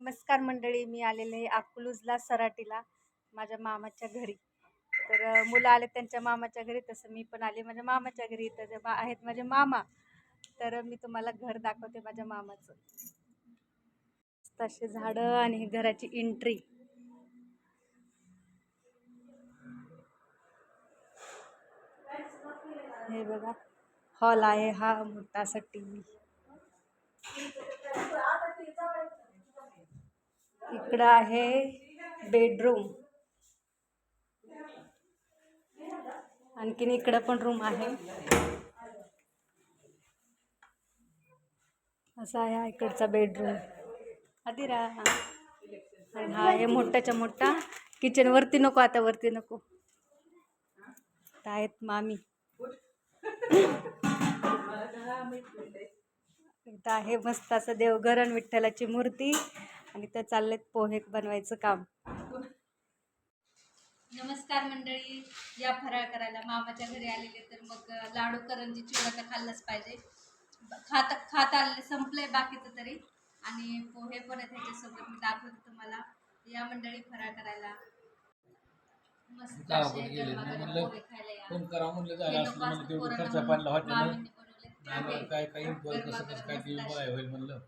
नमस्कार मंडळी मी आलेले अकलूजला सराटीला माझ्या मामाच्या घरी. तर मुलं आले त्यांच्या मामाच्या घरी तसं मी पण आले माझ्या मामाच्या घरी. तर मा- आहेत माझे मामा तर मी तुम्हाला घर दाखवते माझ्या मामाचं. तसे झाडं आणि घराची एंट्री हे बघा हॉल आहे हा मोठा असा टी व्ही इकडं आहे. बेडरूम. आणखीन इकडं पण रूम आहे. असा आहे इकडचा बेडरूम. आधी आणि हा आहे मोठाच्या मोठा. किचन वरती नको आता वरती नको. आहेत मामी. इथं आहे मस्त असं देवघर आणि विठ्ठलाची मूर्ती. आणि तर चाललेत पोहे बनवायचं काम. नमस्कार मंडळी. या फराळ करायला मामाच्या घरी आलेले तर मग लाडू करंजी चिवडा तर खाल्लंच पाहिजे. खात खात आलेले संपलंय बाकीचं तरी. आणि पोहे पण आहेत ह्याच्यासोबत मी दाखवते तुम्हाला. या मंडळी फराळ करायला मस्त म्हणलं. पोहे खायला या. फोन करा म्हणलं हे झालं नको असलं म्हणलं असतं तेवढं पोरांना खर्च म्हणून पाडला हॉटेल मामींनी बनवले. काय काही कसं कसं काय होईल म्हणलं.